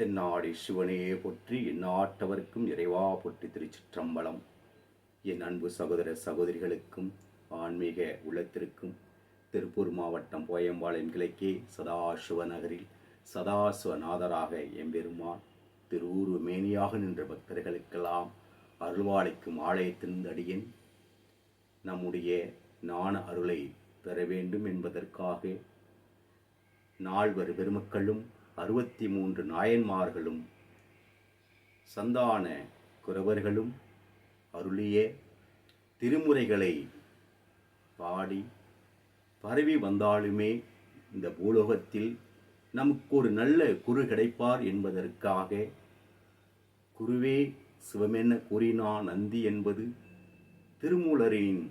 தென்னாடி சிவனையே போற்றி எந்நாட்டவர்க்கும் இறைவா போற்றி திருச்சிற்றம்பலம். என் அன்பு சகோதர சகோதரிகளுக்கும் ஆன்மீக உள்ளத்திற்கும் திருப்பூர் மாவட்டம் போயம்பாளையம் கிழக்கே சதாசிவ நகரில் சதாசிவநாதராக எம்பெருமான் திருவுரு மேனியாக நின்ற பக்தர்களுக்கெல்லாம் அருள்வாளிக்கும் ஆலயத்தின் அடியேன். நம்முடைய நாண அருளை பெற வேண்டும் என்பதற்காக நால்வர் பெருமக்களும் அறுபத்தி மூன்று நாயன்மார்களும் சந்தான குரவர்களும் அருளிய திருமுறைகளை பாடி பரவி வந்தாலுமே இந்த பூலோகத்தில் நமக்கு ஒரு நல்ல குரு கிடைப்பார் என்பதற்காக குருவே சிவமென கூறினா நந்தி என்பது திருமூலரின்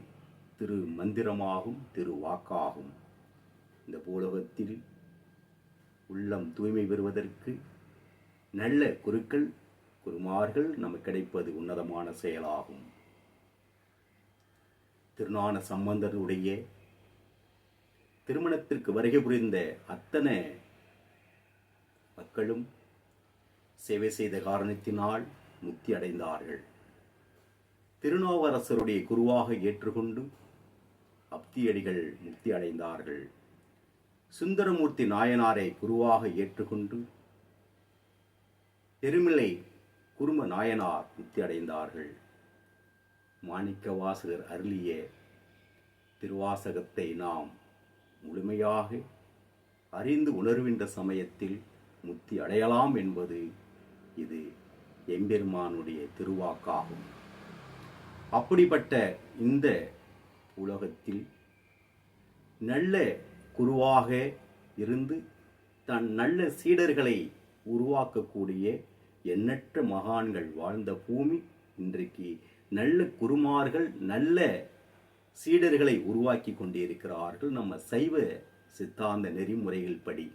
திரு மந்திரமாகும் திருவாக்காகும். இந்த பூலோகத்தில் உள்ளம் தூய்மை பெறுவதற்கு நல்ல குருக்கள் குருமார்கள் நமக்கு கிடைப்பது உன்னதமான செயலாகும். திருநான சம்பந்தருடைய திருமணத்திற்கு வருகை புரிந்த அத்தனை மக்களும் சேவை செய்த காரணத்தினால் முக்தி அடைந்தார்கள். திருநாவரசருடைய குருவாக ஏற்றுக்கொண்டு அப்தியடிகள் முக்தி அடைந்தார்கள். சுந்தரமூர்த்தி நாயனாரை குருவாக ஏற்றுக்கொண்டு பெருமிளை குரும நாயனார் முக்தி அடைந்தார்கள். மாணிக்க வாசகர் அருளிய திருவாசகத்தை நாம் முழுமையாக அறிந்து உணர்கின்ற சமயத்தில் முக்தி அடையலாம் என்பது இது எம்பெருமானுடைய திருவாக்காகும். அப்படிப்பட்ட இந்த உலகத்தில் நல்ல குருவாக இருந்து தன் நல்ல சீடர்களை உருவாக்கக்கூடிய எண்ணற்ற மகான்கள் வாழ்ந்த பூமி. இன்றைக்கு நல்ல குருமார்கள் நல்ல சீடர்களை உருவாக்கி கொண்டிருக்கிறார்கள். நம்ம சைவ சித்தாந்த நெறிமுறைகள் படி.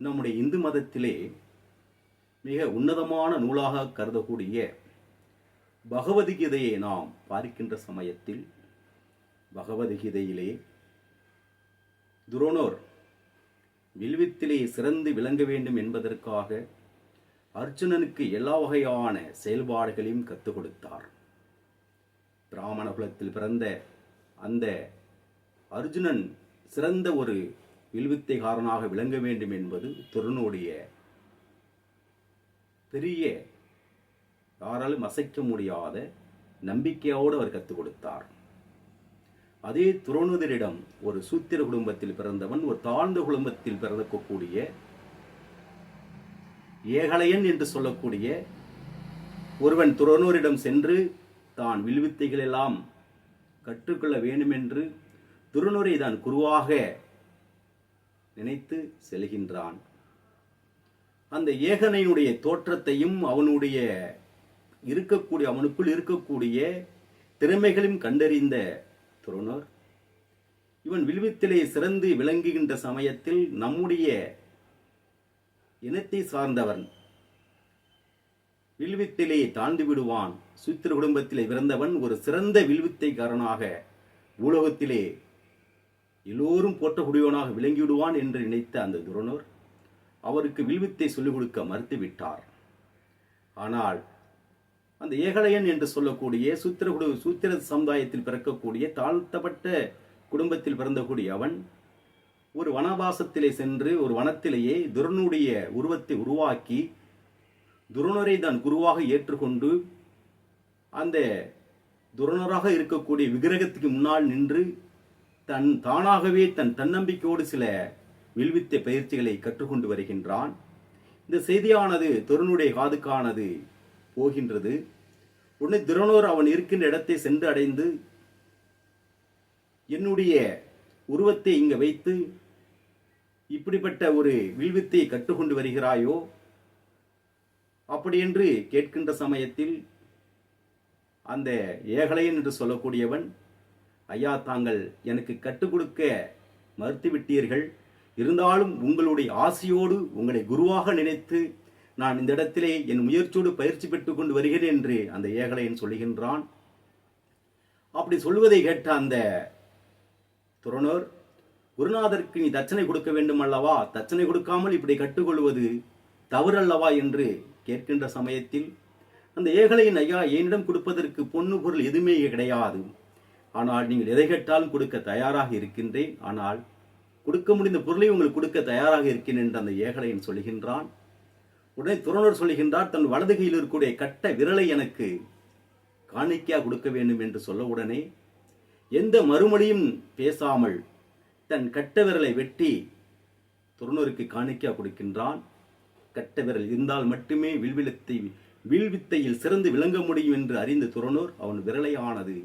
நம்முடைய இந்து மதத்திலே மிக உன்னதமான நூலாக கருதக்கூடிய பகவத்கீதையை நாம் பார்க்கின்ற சமயத்தில் பகவத்கீதையிலே துரோணோர் வில்வித்திலே சிறந்து விளங்க வேண்டும் என்பதற்காக அர்ஜுனனுக்கு எல்லா வகையான செயல்பாடுகளையும் கற்றுக் கொடுத்தார். பிராமண குலத்தில் பிறந்த அந்த அர்ஜுனன் சிறந்த ஒரு வில்வித்தைகாரனாக விளங்க வேண்டும் என்பது துருனுடைய பெரிய யாராலும் அசைக்க முடியாத நம்பிக்கையோடு அவர் கற்றுக் கொடுத்தார். அதே துரோணுதரிடம் ஒரு சூத்திர குடும்பத்தில் பிறந்தவன் ஒரு தாழ்ந்த குடும்பத்தில் பிறக்கக்கூடிய ஏகலையன் என்று சொல்லக்கூடிய ஒருவன் துரோணூரிடம் சென்று தான் வில்வித்தைகள் எல்லாம் கற்றுக்கொள்ள வேண்டும் என்று தான் குருவாக நினைத்து செல்கின்றான். அந்த ஏகனையினுடைய தோற்றத்தையும் அவனுடைய இருக்கக்கூடிய அவனுக்குள் இருக்கக்கூடிய திறமைகளையும் கண்டறிந்த துரோணர் இவன் வில்வித்திலே சிறந்து விளங்குகின்ற சமயத்தில் நம்முடைய இனத்தை சார்ந்தவன். வில்வித்திலே தாழ்ந்து விடுவான். சூத்திர குடும்பத்திலே பிறந்தவன் ஒரு சிறந்த வில்வித்தைக்காரனாக உலகத்திலே எல்லோரும் போற்றக்கூடியவனாக விளங்கிவிடுவான் என்று நினைத்த அந்த துரோணர் அவருக்கு வில்வித்தை சொல்லிக் கொடுக்க மறுத்துவிட்டார். ஆனால் அந்த ஏகலையன் என்று சொல்லக்கூடிய சூத்திர குடு சூத்திர சமுதாயத்தில் பிறக்கக்கூடிய தாழ்த்தப்பட்ட குடும்பத்தில் பிறந்தக்கூடிய அவன் ஒரு வனவாசத்திலே சென்று ஒரு வனத்திலேயே துரனுடைய உருவத்தை உருவாக்கி துருணரை தான் குருவாக ஏற்றுக்கொண்டு அந்த துருணராக இருக்கக்கூடிய விக்கிரகத்துக்கு முன்னால் நின்று தன் தானாகவே தன் தன்னம்பிக்கையோடு சில வில்வித்தை பயிற்சிகளை கற்றுக்கொண்டு வருகின்றான். இந்த செய்தியானது துருனுடைய காதுக்கானது. போகின்றது. உடனே துரோணர் அவன் இருக்கின்ற இடத்தை சென்று அடைந்து என்னுடைய உருவத்தை இங்கே வைத்து இப்படிப்பட்ட ஒரு வில்வித்தை கற்றுக்கொண்டு வருகிறாயோ? அப்படியென்று கேட்கின்ற சமயத்தில் அந்த ஏகலையன் என்று சொல்லக்கூடியவன் ஐயா தாங்கள் எனக்கு கற்றுக் கொடுக்க மறுத்துவிட்டீர்கள். இருந்தாலும் உங்களுடைய ஆசையோடு உங்களை குருவாக நினைத்து நான் இந்த இடத்திலே என் முயற்சியோடு பயிற்சி பெற்றுக் கொண்டு வருகிறேன் என்று அந்த ஏகலையன் சொல்லுகின்றான். அப்படி சொல்வதை கேட்ட அந்த துறனோர் குருநாதருக்கு நீ தட்சணை கொடுக்க வேண்டும் அல்லவா தட்சணை கொடுக்காமல் இப்படி கற்றுக்கொள்வது தவறல்லவா என்று கேட்கின்ற சமயத்தில் அந்த ஏகலையின் ஐயா என்னிடம் கொடுப்பதற்கு பொண்ணு பொருள் எதுவுமே கிடையாது. ஆனால் நீங்கள் எதை கேட்டாலும் கொடுக்க தயாராக இருக்கின்றேன். ஆனால் கொடுக்க முடிந்த பொருளை உங்களுக்கு கொடுக்க தயாராக இருக்கிறேன் என்று அந்த ஏகலையன் சொல்கின்றான் உடனே துறனர் சொல்கின்றார் தன் வலது கையில் இருக்கக்கூடிய கட்ட விரலை எனக்கு காணிக்கையாக கொடுக்க வேண்டும் என்று சொல்ல உடனே எந்த மறுமொழியும் பேசாமல் தன் கட்ட விரலை வெட்டி துறனூருக்கு காணிக்கையாக கொடுக்கின்றான். கட்ட விரல் இருந்தால் மட்டுமே வில்விலத்தை வில்வித்தையில் சிறந்து விளங்க முடியும் என்று அறிந்த துறனூர் அவன் விரலையானது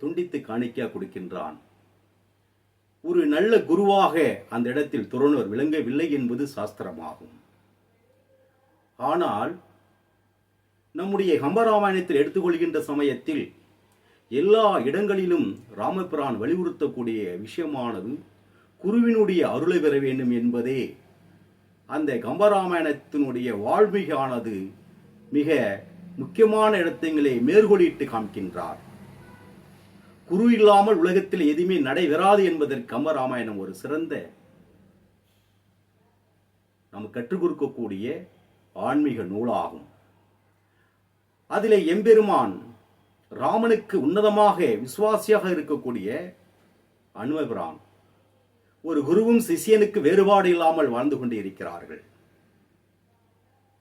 துண்டித்து காணிக்கையாக கொடுக்கின்றான். ஒரு நல்ல குருவாக அந்த இடத்தில் துறனூர் விளங்கவில்லை என்பது சாஸ்திரமாகும். ஆனால் நம்முடைய கம்பராமாயணத்தில் எடுத்துக்கொள்கின்ற சமயத்தில் எல்லா இடங்களிலும் ராமபிரான் வலியுறுத்தக்கூடிய விஷயமானது குருவினுடைய அருளை பெற வேண்டும் என்பதே அந்த கம்பராமாயணத்தினுடைய வாழ்மிகானது மிக முக்கியமான இடத்தங்களை மேற்கொள்ளிட்டு காமிக்கின்றார். குரு இல்லாமல் உலகத்தில் எதுவுமே நடைபெறாது என்பதற்கு கம்பராமாயணம் ஒரு சிறந்த நாம் கற்றுக் கொடுக்கக்கூடிய ஆன்மீக நூலாகும். அதிலே எம்பெருமான் ராமனுக்கு உன்னதமாக விசுவாசியாக இருக்கக்கூடிய அனுமபிரான் ஒரு குருவும் சிஷியனுக்கு வேறுபாடு இல்லாமல் வாழ்ந்து கொண்டு இருக்கிறார்கள்.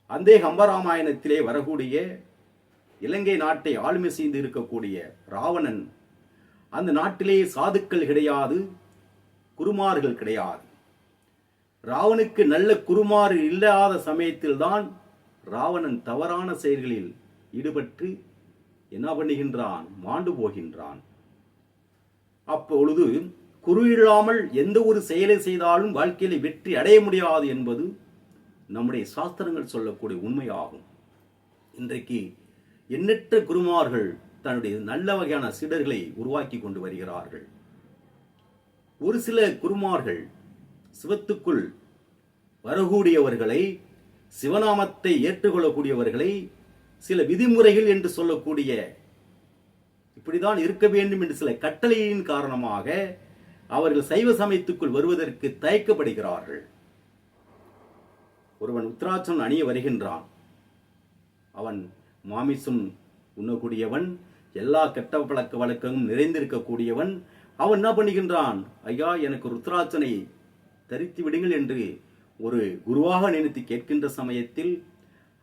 அந்த கம்பராமாயணத்திலே வரக்கூடிய இலங்கை நாட்டை ஆளுமை செய்து இருக்கக்கூடிய ராவணன் அந்த நாட்டிலே சாதுக்கள் கிடையாது குருமார்கள் கிடையாது. ராவனுக்கு நல்ல குருமாறு இல்லாத சமயத்தில்தான் ராவணன் தவறான செயல்களில் ஈடுபட்டு என்ன பண்ணுகின்றான்? மாண்டு போகின்றான். அப்பொழுது குரு இல்லாமல் எந்த ஒரு செயலை செய்தாலும் வாழ்க்கையில வெற்றி அடைய முடியாது என்பது நம்முடைய சாஸ்திரங்கள் சொல்லக்கூடிய உண்மையாகும். இன்றைக்கு எண்ணற்ற குருமார்கள் தன்னுடைய நல்ல வகையான சீடர்களை உருவாக்கி கொண்டு வருகிறார்கள். ஒரு சில குருமார்கள் சிவத்துக்குள் வரக்கூடியவர்களை சிவநாமத்தை ஏற்றுக்கொள்ளக்கூடியவர்களை சில விதிமுறைகள் என்று சொல்லக்கூடிய இப்படிதான் இருக்க வேண்டும் என்று சில கட்டளையின் காரணமாக அவர்கள் சைவ சமயத்துக்குள் வருவதற்கு தயக்கப்படுகிறார்கள். ஒருவன் உத்ராட்சம் அணிய வருகின்றான். அவன் மாமிசம் உண்ணக்கூடியவன் எல்லா கெட்ட பழக்க வழக்கமும் நிறைந்திருக்கக்கூடியவன். அவன் என்ன பண்ணுகின்றான்? ஐயா எனக்கு ருத்ராட்சனை தரித்து விடுங்கள் என்று ஒரு குருவாக நினைத்து கேட்கின்ற சமயத்தில்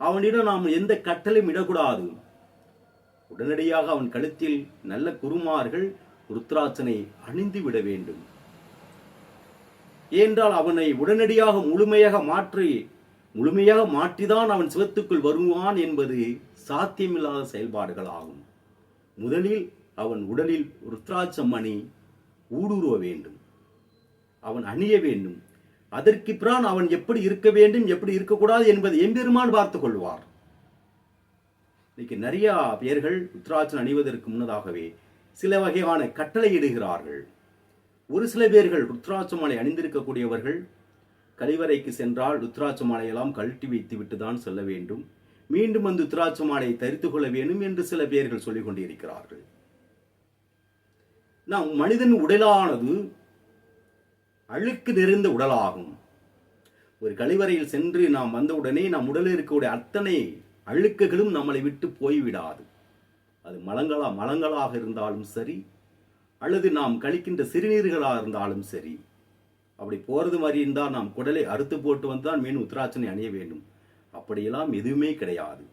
அவனிடம் நாம் எந்த கட்டளையும் இடக்கூடாது. உடனடியாக அவன் கழுத்தில் நல்ல குருமார்கள் ருத்ராட்சனை அணிந்து விட வேண்டும். ஏனென்றால் அவனை உடனடியாக முழுமையாக மாற்றி முழுமையாக மாற்றிதான் அவன் சிவத்துக்குள் வருவான் என்பது சாத்தியமில்லாத செயல்பாடுகள் ஆகும் முதலில் அவன் உடலில் ருத்ராட்சம் மணி ஊடுருவ வேண்டும். அவன் அணிய வேண்டும். அதற்கு பிறான் அவன் எப்படி இருக்க வேண்டும் எப்படி இருக்கக்கூடாது என்பதை எம்பெருமான் பார்த்துக் கொள்வார். இன்னைக்கு நிறைய பேர்கள் உத்ராட்சன் அணிவதற்கு முன்னதாகவே சில வகையான கட்டளை இடுகிறார்கள். ஒரு சில பேர்கள் ருத்ராட்ச மாலை அணிந்திருக்கக்கூடியவர்கள் கழிவறைக்கு சென்றால் ருத்ராட்ச மாலையெல்லாம் கழட்டி வைத்து விட்டு தான் செல்ல வேண்டும். மீண்டும் அந்த ருத்ராட்ச மாலையை தரித்து கொள்ள வேண்டும் என்று சில பேர்கள் சொல்லிக் கொண்டிருக்கிறார்கள். நாம் மனிதன் உடலானது அழுக்கு நிறைந்த உடலாகும். ஒரு கழிவறையில் சென்று நாம் வந்தவுடனே நம் உடலில் இருக்கக்கூடிய அத்தனை அழுக்குகளும் நம்மளை விட்டு போய்விடாது. அது மலங்களா மலங்களாக இருந்தாலும் சரி அல்லது நாம் கழிக்கின்ற சிறுநீர்களாக இருந்தாலும் சரி. அப்படி போறது மாதிரி இருந்தால் நாம் குடலை அறுத்து போட்டு வந்தால் மீன் உத்தராட்சனை அணிய வேண்டும். அப்படியெல்லாம் எதுவுமே கிடையாது.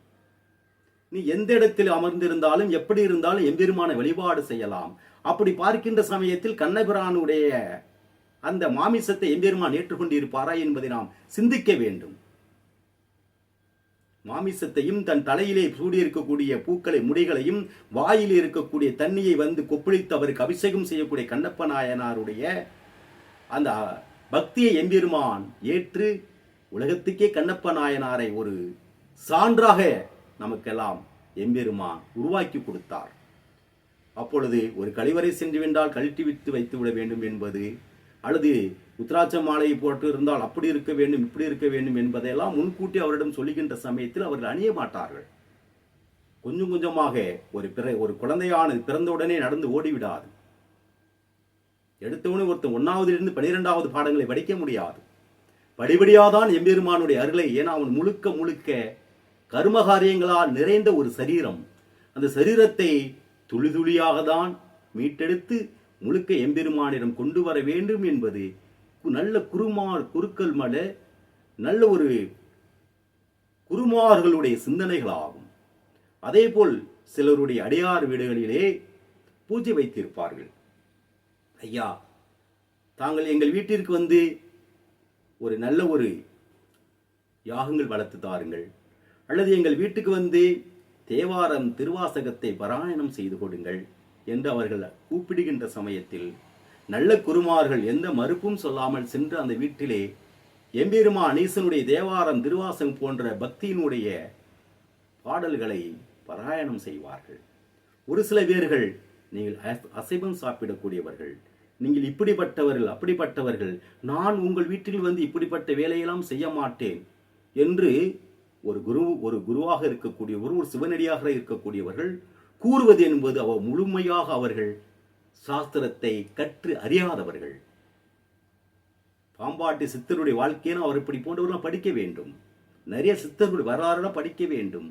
நீ எந்த இடத்தில் அமர்ந்திருந்தாலும் எப்படி இருந்தாலும் எம்பெருமான வழிபாடு செய்யலாம். அப்படி பார்க்கின்ற சமயத்தில் கண்ணபிரானுடைய அந்த மாமிசத்தை எம்பெருமான் ஏற்றுக்கொண்டிருப்பாரா என்பதை நாம் சிந்திக்க வேண்டும். மாமிசத்தையும் தன் தலையிலே சூடியிருக்கக்கூடிய பூக்களை முடிகளையும் வாயில் இருக்கக்கூடிய தண்ணியை வந்து கொப்பளித்து அவருக்கு அபிஷேகம் செய்யக்கூடிய கண்ணப்ப நாயனாருடைய அந்த பக்தியை எம்பெருமான் ஏற்று உலகத்துக்கே கண்ணப்ப நாயனாரை ஒரு சான்றாக நமக்கெல்லாம் எம்பெருமான் உருவாக்கி கொடுத்தார். அப்பொழுது ஒரு கழிவறை சென்று வென்றால் கழட்டி விட்டு வைத்து விட வேண்டும் என்பது அல்லது உத்ராட்ச மாலையை போட்டு இருந்தால் அப்படி இருக்க வேண்டும் இப்படி இருக்க வேண்டும் என்பதையெல்லாம் முன்கூட்டி அவரிடம் சொல்லுகின்ற சமயத்தில் அவர்கள் அணிய மாட்டார்கள். கொஞ்சம் கொஞ்சமாக ஒரு பிற ஒரு குழந்தையானது பிறந்தவுடனே நடந்து ஓடிவிடாது. எடுத்தவனே ஒருத்தன் ஒன்னாவதிலிருந்து பனிரெண்டாவது பாடங்களை படிக்க முடியாது. படிபடியாதான் எம்பெருமானுடைய அருளை ஏன்னா அவன் முழுக்க முழுக்க கர்மகாரியங்களால் நிறைந்த ஒரு சரீரம். அந்த சரீரத்தை துளி துளியாக தான் மீட்டெடுத்து முழுக்க எம்பெருமானிடம் கொண்டு வர வேண்டும் என்பது கு- நல்ல குருமார் குருக்கள் மட நல்ல ஒரு குருமார்களுடைய சிந்தனைகளாகும். அதேபோல் சிலருடைய அடையார் வீடுகளிலே பூஜை வைத்திருப்பார்கள். ஐயா தாங்கள் எங்கள் வீட்டிற்கு வந்து ஒரு நல்ல ஒரு யாகங்கள் வளர்த்து தாருங்கள். அல்லது எங்கள் வீட்டுக்கு வந்து தேவாரம் திருவாசகத்தை பாராயணம் செய்து கொடுங்கள். என்று அவர்கள் கூப்பிடுகின்ற சமயத்தில் நல்ல குருமார்கள் எந்த மறுப்பும் சொல்லாமல் சென்று அந்த வீட்டிலே எம்பெருமா அனீசனுடைய தேவாரம் திருவாசம் போன்ற பக்தியினுடைய பாடல்களை பாராயணம் செய்வார்கள். ஒரு சில பேர்கள் நீங்கள் அசைவம் சாப்பிடக்கூடியவர்கள் நீங்கள் இப்படிப்பட்டவர்கள் அப்படிப்பட்டவர்கள் நான் உங்கள் வீட்டில் வந்து இப்படிப்பட்ட வேலையெல்லாம் செய்ய மாட்டேன் என்று ஒரு குரு ஒரு குருவாக இருக்கக்கூடியவர் ஒரு சிவனடியாக இருக்கக்கூடியவர்கள் கூறுவது என்பது அவர் முழுமையாக அவர்கள் சாஸ்திரத்தை கற்று அறியாதவர்கள். பாம்பாட்டி சித்தருடைய வாழ்க்கையினா அவர் இப்படி போன்றவர்கள் படிக்க வேண்டும். நிறைய சித்தர்களுடைய வரலாறுலாம் படிக்க வேண்டும்.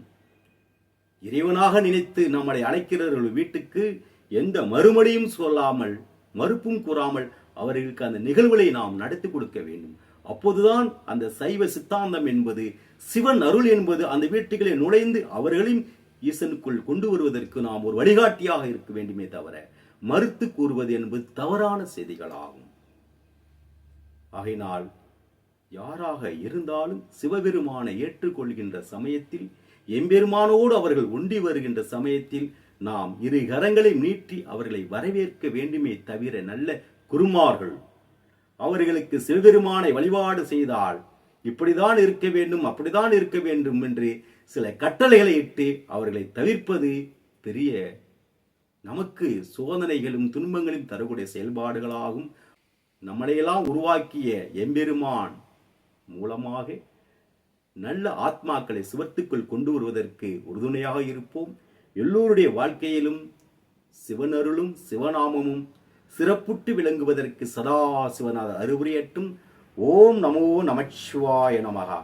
இறைவனாக நினைத்து நம்மளை அழைக்கிறவர்கள் வீட்டுக்கு எந்த மறுமடியும் சொல்லாமல் மறுப்பும் கூறாமல் அவர்களுக்கு அந்த நிகழ்வுகளை நாம் நடத்தி கொடுக்க வேண்டும். அப்போதுதான் அந்த சைவ சித்தாந்தம் என்பது சிவன் அருள் என்பது அந்த வீட்டுகளை நுழைந்து அவர்களையும் ஈசனுக்குள் கொண்டு வருவதற்கு நாம் ஒரு வழிகாட்டியாக இருக்க வேண்டுமே தவிர மறுத்து கூறுவது என்பது தவறான செய்திகளாகும். ஆகையினால் யாராக இருந்தாலும் சிவபெருமானை ஏற்றுக்கொள்கின்ற சமயத்தில் எம்பெருமானோடு அவர்கள் ஒண்டி வருகின்ற சமயத்தில் நாம் இரு கரங்களை நீட்டி அவர்களை வரவேற்க வேண்டுமே தவிர நல்ல குருமார்கள். அவர்களுக்கு சிவபெருமானை வழிபாடு செய்தால் இப்படிதான் இருக்க வேண்டும் அப்படிதான் இருக்க வேண்டும் என்று சில கட்டளைகளை இட்டு அவர்களை தவிர்ப்பது பெரிய நமக்கு சோதனைகளும் துன்பங்களும் தரக்கூடிய செயல்பாடுகளாகும். நம்மளையெல்லாம் உருவாக்கிய எம்பெருமான் மூலமாக நல்ல ஆத்மாக்களை சிவத்துக்குள் கொண்டு வருவதற்கு உறுதுணையாக இருப்போம். எல்லோருடைய வாழ்க்கையிலும் சிவனருளும் சிவநாமமும் சிறப்புட்டு விளங்குவதற்கு சதா சிவநாத அறிவுரையட்டும். ஓம் நமோ நமச்சிவாய நமகா